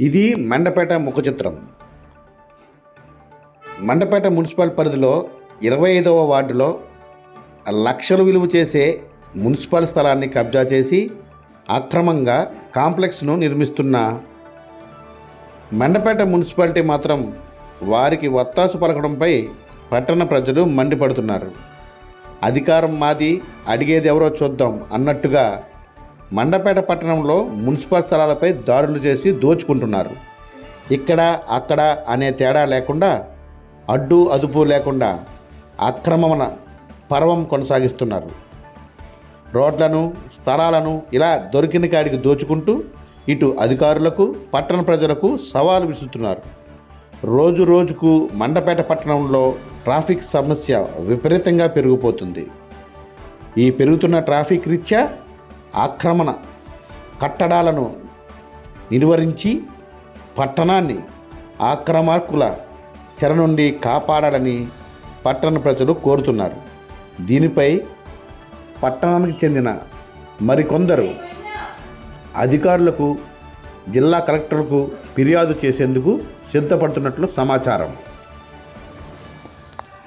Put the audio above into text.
ఇది మండపేట ముఖ చిత్రం మండపేట మున్సిపల్ పరిధిలో ఇరవై ఐదవ వార్డులో లక్షలు విలువ చేసే మున్సిపల్ స్థలాన్ని కబ్జా చేసి అక్రమంగా కాంప్లెక్స్ను నిర్మిస్తున్న మండపేట మున్సిపాలిటీ మాత్రం వారికి వత్తాసు పలకడంపై పట్టణ ప్రజలు మండిపడుతున్నారు. అధికారం మాది అడిగేది ఎవరో చూద్దాం అన్నట్టుగా మండపేట పట్టణంలో మున్సిపల్ స్థలాలపై దాడులు చేసి దోచుకుంటున్నారు. ఇక్కడ అక్కడ అనే తేడా లేకుండా అడ్డు అదుపు లేకుండా అక్రమణ పర్వం కొనసాగిస్తున్నారు. రోడ్లను స్థలాలను ఇలా దొరికిన కాడికి దోచుకుంటూ ఇటు అధికారులకు పట్టణ ప్రజలకు సవాలు విసురుతున్నారు. రోజు రోజుకు మండపేట పట్టణంలో ట్రాఫిక్ సమస్య విపరీతంగా పెరిగిపోతుంది. ఈ పెరుగుతున్న ట్రాఫిక్ రీత్యా ఆక్రమణ కట్టడాలను నిలువరించి పట్టణాన్ని ఆక్రమకుల చెర నుండి కాపాడాలని పట్టణ ప్రజలు కోరుతున్నారు. దీనిపై పట్టణానికి చెందిన మరికొందరు అధికారులకు జిల్లా కలెక్టర్కు ఫిర్యాదు చేసేందుకు సిద్ధపడుతున్నట్లు సమాచారం.